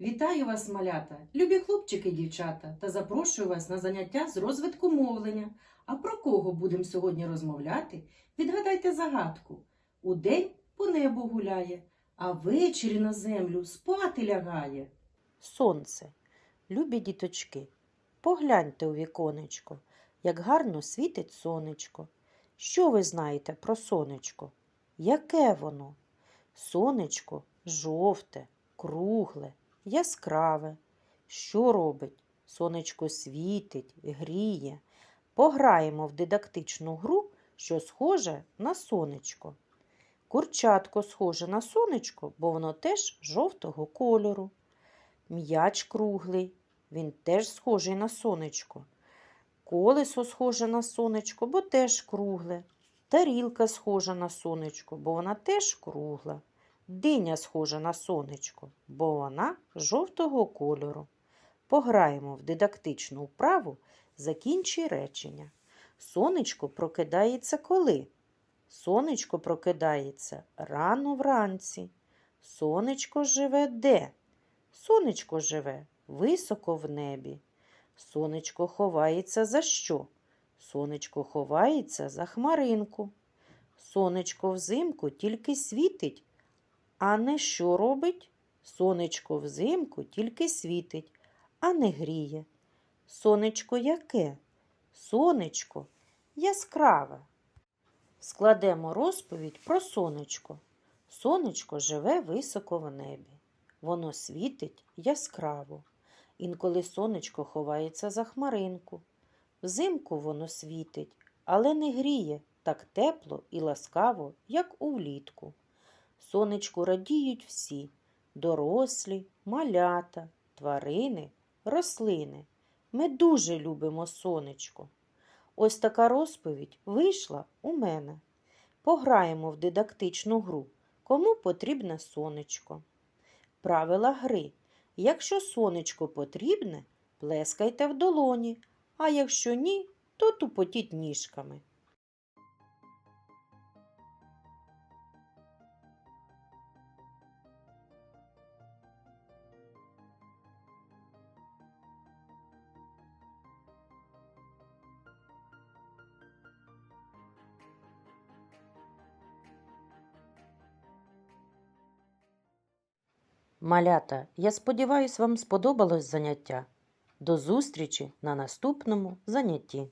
Вітаю вас, малята, любі хлопчики і дівчата, та запрошую вас на заняття з розвитку мовлення. А про кого будемо сьогодні розмовляти? Відгадайте загадку. Удень по небу гуляє, а ввечері на землю спати лягає. Сонце. Любі діточки, погляньте у віконечко, як гарно світить сонечко. Що ви знаєте про сонечко? Яке воно? Сонечко жовте, кругле, яскраве. Що робить? Сонечко світить, гріє. Пограємо в дидактичну гру, що схоже на сонечко. Курчатко схоже на сонечко, бо воно теж жовтого кольору. М'яч круглий, він теж схожий на сонечко. Колесо схоже на сонечко, бо теж кругле. Тарілка схожа на сонечко, бо вона теж кругла. Диня схожа на сонечко, бо вона жовтого кольору. Пограємо в дидактичну вправу закінчуй речення. Сонечко прокидається коли? Сонечко прокидається рано вранці. Сонечко живе де? Сонечко живе високо в небі. Сонечко ховається за що? Сонечко ховається за хмаринку. Сонечко взимку тільки світить, а не що робить? Сонечко взимку тільки світить, а не гріє. Сонечко яке? Сонечко яскраве. Складемо розповідь про сонечко. Сонечко живе високо в небі. Воно світить яскраво. Інколи сонечко ховається за хмаринку. Взимку воно світить, але не гріє так тепло і ласкаво, як улітку. Сонечку радіють всі дорослі, малята, тварини, рослини. Ми дуже любимо сонечко. Ось така розповідь вийшла у мене. Пограємо в дидактичну гру. Кому потрібне сонечко? Правила гри. Якщо сонечко потрібне, плескайте в долоні, а якщо ні, то тупотіть ніжками. Малята, я сподіваюсь, вам сподобалось заняття. До зустрічі на наступному занятті.